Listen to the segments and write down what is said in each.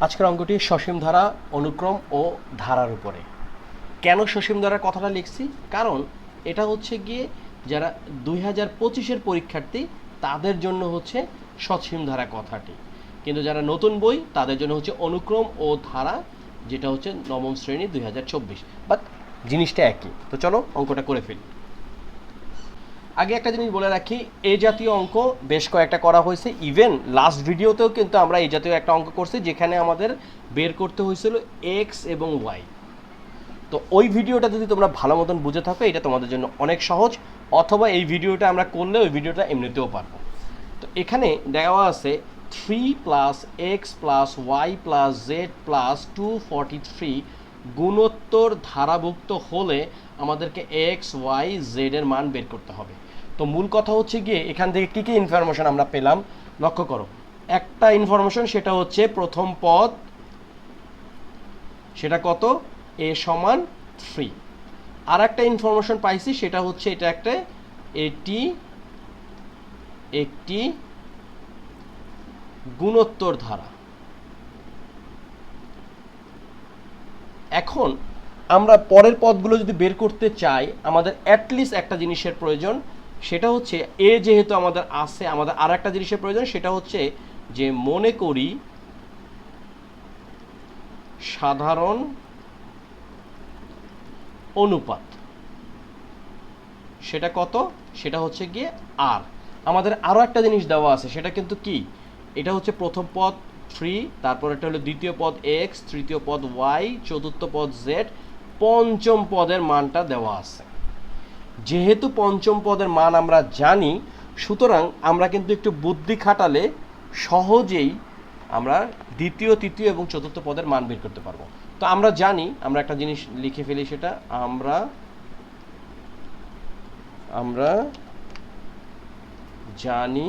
আজকের অঙ্কটি সসীম ধারা, অনুক্রম ও ধারার উপরে। কেন সসীম ধারার কথাটা লিখছি? কারণ এটা হচ্ছে গিয়ে যারা দুই হাজার পঁচিশের পরীক্ষার্থী, তাদের জন্য হচ্ছে সসীম ধারা কথাটি। কিন্তু যারা নতুন বই, তাদের জন্য হচ্ছে অনুক্রম ও ধারা, যেটা হচ্ছে নবম শ্রেণি দুই হাজার চব্বিশ। বাট জিনিসটা একই। তো চলো অঙ্কটা করে ফেলি। আগে একটা জিনিস বলে রাখি এই জাতীয় অঙ্ক বেশ কয়েকটা করা হয়েছে। ইভেন লাস্ট ভিডিওতেও কিন্তু আমরা এই জাতীয় একটা অঙ্ক করছি, যেখানে আমাদের বের করতে হয়েছিল এক্স এবং ওয়াই তো ওই ভিডিওটা যদি তোমরা ভালো মতন বুঝে থাকো, এটা তোমাদের জন্য অনেক সহজ। অথবা এই ভিডিওটা আমরা করলে ওই ভিডিওটা এমনিতেও পারব। তো এখানে দেওয়া আছে three plus X plus Y plus Z plus two forty three গুণোত্তর ধারাভুক্ত হলে আমাদেরকে এক্স ওয়াই জেড এর মান বের করতে হবে। তো মূল কথা হচ্ছে গিয়ে এখান থেকে কী কী ইনফরমেশন আমরা পেলাম, লক্ষ্য করো। একটা ইনফরমেশন সেটা হচ্ছে প্রথম পদ, সেটা কত? এ সমান থ্রি আর একটা ইনফরমেশন পাইছি, সেটা হচ্ছে এটা একটা এটি একটি গুণোত্তর ধারা। এখন আমরা পরের পদগুলো যদি বের করতে চাই, আমাদের অ্যাটলিস্ট একটা জিনিসের প্রয়োজন, সেটা হচ্ছে এ যেহেতু আমাদের আছে, আমাদের আর একটা জিনিসের প্রয়োজন, সেটা হচ্ছে যে মনে করি সাধারণ অনুপাত। সেটা কত? সেটা হচ্ছে গিয়ে আর আমাদের আরও একটা জিনিস দেওয়া আছে, সেটা কিন্তু কি? এটা হচ্ছে প্রথম পদ থ্রি তারপর এটা হলো দ্বিতীয় পদ এক্স তৃতীয় পদ ওয়াই চতুর্থ পদ জেড পঞ্চম পদের মানটা দেওয়া আছে। যেহেতু পঞ্চম পদের মান আমরা জানি, সুতরাং আমরা কিন্তু একটু বুদ্ধি খাটালে সহজেই আমরা দ্বিতীয়, তৃতীয় এবং চতুর্থ পদের মান বের করতে পারব। তো আমরা জানি, আমরা একটা জিনিস লিখে ফেলি সেটা, আমরা আমরা জানি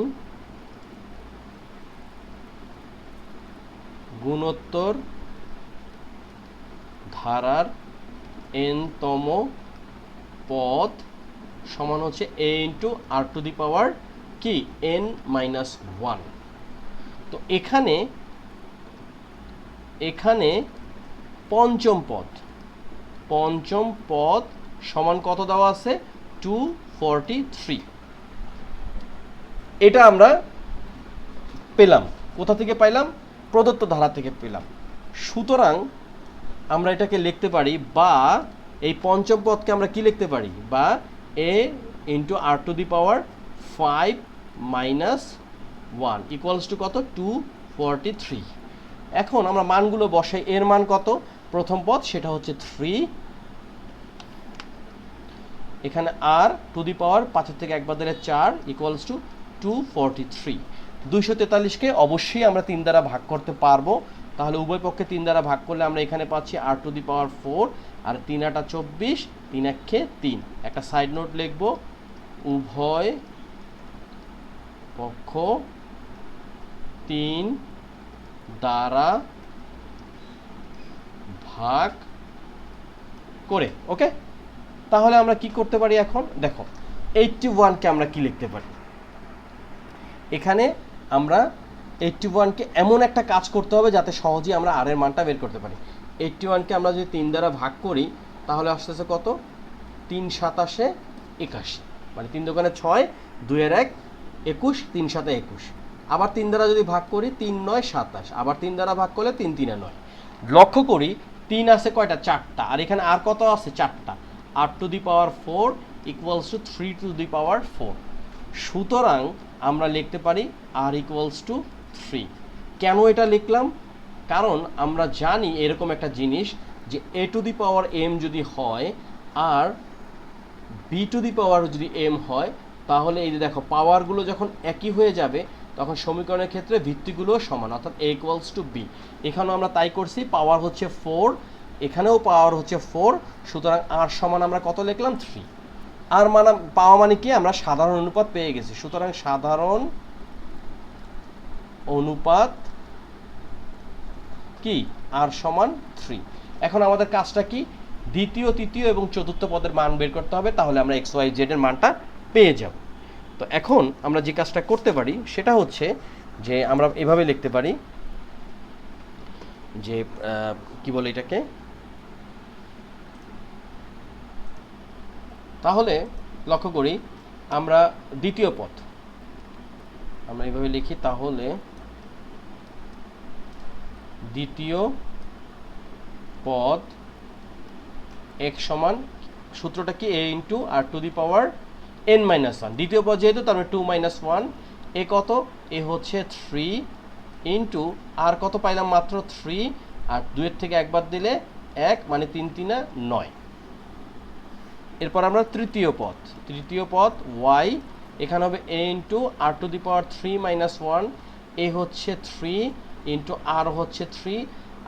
গুণোত্তর ধারার এনতম পদ সমান হচ্ছে এ ইন্টু আর টু দি পাওয়ার কি? এন মাইনাস ওয়ান তো এখানে এখানে পঞ্চম পদ। পঞ্চম পদ সমান কত দেওয়া আছে? টু ফর্টি থ্রি এটা আমরা পেলাম। কোথা থেকে পাইলাম? প্রদত্ত ধারা থেকে পেলাম। সুতরাং আমরা এটাকে লিখতে পারি বা এই পঞ্চম পদকে আমরা কি লিখতে পারি? বা A into R to the power five minus one equals to কত? টু ফর্টি থ্রি এখন আমরা মানগুলো বসাই এর মান কত? প্রথম পদ সেটা হচ্ছে থ্রি এখানে আর টু দি পাওয়ার পাঁচের থেকে একবার দিলে চার equals to two forty three দুইশো তেতাল্লিশকে অবশ্যই আমরা তিন দ্বারা ভাগ করতে পারব। তাহলে উভয় পক্ষে তিন দ্বারা ভাগ করলে আমরা এখানে পাচ্ছি আর টু দি পাওয়ার ফোর, আর তিন আটা চব্বিশ, তিন একে তিন। একটা সাইড নোট লিখব, উভয় পক্ষ তিন দ্বারা ভাগ করে, ওকে? তাহলে আমরা কি করতে পারি এখন? দেখো এইটটি ওয়ানকে আমরা কি লিখতে পারি? এখানে আমরা এইটটি ওয়ানকে এমন একটা কাজ করতে হবে যাতে সহজেই আমরা আর এর মানটা বের করতে পারি। এইটটি ওয়ানকে আমরা যদি তিন দ্বারা ভাগ করি, তাহলে আসতেছে কত? তিন সাতাশে একাশি। মানে তিন দোকানে ছয়, দুইয়ের এক, একুশ, তিন সাতে একুশ। আবার তিন দ্বারা যদি ভাগ করি, তিন নয়, সাতাশ। আবার তিন দ্বারা ভাগ করলে তিন, তিনে নয়। লক্ষ্য করি, তিন আছে কয়টা? চারটা। আর এখানে আর কত আছে? চারটা। R to the power four equals to three to the power four সুতরাং আমরা লিখতে পারি আর ইকুয়ালস টু থ্রি কেন এটা লিখলাম? কারণ আমরা জানি এরকম একটা জিনিস যে এ টু দি পাওয়ার এম যদি হয়, আর বি টু দি পাওয়ার যদি এম হয়, তাহলে এই যে দেখো পাওয়ারগুলো যখন একই হয়ে যাবে, তখন সমীকরণের ক্ষেত্রে ভিত্তিগুলো সমান, অর্থাৎ এ ইকুয়ালস টু বি এখানেও আমরা তাই করছি পাওয়ার হচ্ছে ফোর এখানেও পাওয়ার হচ্ছে ফোর সুতরাং আর সমান আমরা কত লিখলাম? থ্রি আর মানে পাওয়া মানে কি? আমরা সাধারণ অনুপাত পেয়ে গেছি। সুতরাং সাধারণ অনুপাত কি? আর সমান থ্রি। এখন আমাদের কাজটা কি? দ্বিতীয়, তৃতীয় এবং চতুর্থ পদের মান বের করতে হবে, তাহলে আমরা এক্স, ওয়াই, জেড এর মানটা পেয়ে যাব। তো এখন আমরা যে কাজটা করতে পারি, সেটা হচ্ছে যে আমরা এভাবে লিখতে পারি যে কি বলে এটাকে? তাহলে লক্ষ্য করি, আমরা দ্বিতীয় পথ। আমরা এইভাবে লিখি, তাহলে দ্বিতীয় পদ এক সমান, সূত্রটা কি? A into R to the power N minus one দ্বিতীয় পদ যেহেতু, তার মানে টু মাইনাস ওয়ান এ কত? এ হচ্ছে থ্রি ইন্টু আর কত পাইলাম মাত্র থ্রি আর দুয়ের থেকে একবার দিলে এক মানে তিন তিনা নয়। এরপর আমরা তৃতীয় পদ। তৃতীয় পদ ওয়াই এখানে হবে A into R to the power three minus one A হচ্ছে থ্রি ইন্টু আর হচ্ছে থ্রি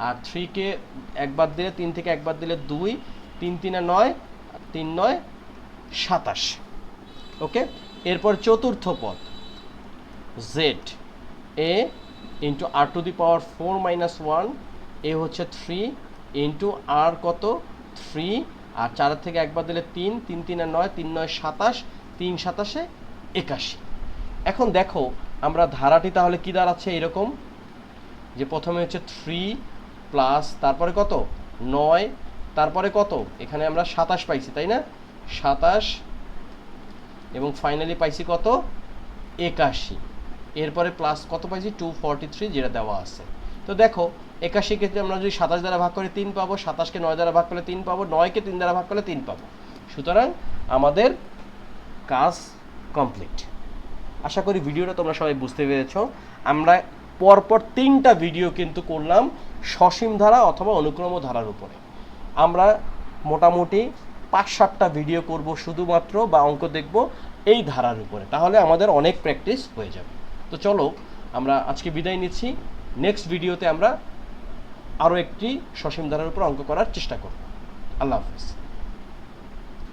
আর থ্রিকে একবার দিলে তিন থেকে একবার দিলে দুই, তিন তিনে নয়, তিন নয়, সাতাশ। ওকে? এরপর চতুর্থ পদ Z A into R to the power four minus one A হচ্ছে থ্রি ইন্টু আর কত? থ্রি আর চারের থেকে একবার দিলে তিন তিন, তিনে নয়, তিন, নয়, সাতাশ, তিন, সাতাশে একাশি। এখন দেখো, আমরা ধারাটি তাহলে কি দাঁড়াচ্ছে এরকম? যে প্রথমে হচ্ছে থ্রি প্লাস তারপরে কত? নয়, তারপরে কত? এখানে আমরা সাতাশ পাইছি, তাই না? সাতাশ এবং ফাইনালি পাইছি কত? একাশি। এরপরে প্লাস কত পাইছি? টু ফর্টি থ্রি যেটা দেওয়া আছে। তো দেখো, একাশি ক্ষেত্রে আমরা যদি সাতাশ দ্বারা ভাগ করে তিন পাবো, সাতাশকে নয় দ্বারা ভাগ করলে তিন পাবো, নয়কে তিন দ্বারা ভাগ করলে তিন পাবো। সুতরাং আমাদের কাজ কমপ্লিট। আশা করি ভিডিওটা তোমরা সবাই বুঝতে পেরেছ। আমরা পরপর তিনটা ভিডিও কিন্তু করলাম সসীম ধারা অথবা অনুক্রম ধারার উপরে। আমরা মোটামুটি পাঁচ সাতটা ভিডিও করব শুধুমাত্র বা অঙ্ক দেখব এই ধারার উপরে। তাহলে আমাদের অনেক প্র্যাকটিস হয়ে যাবে। তো চলো, আমরা আজকে বিদায় নিচ্ছি। নেক্সট ভিডিওতে আমরা আরও একটি সসীম ধারার উপর অঙ্ক করার চেষ্টা করব। আল্লাহ হাফিজ।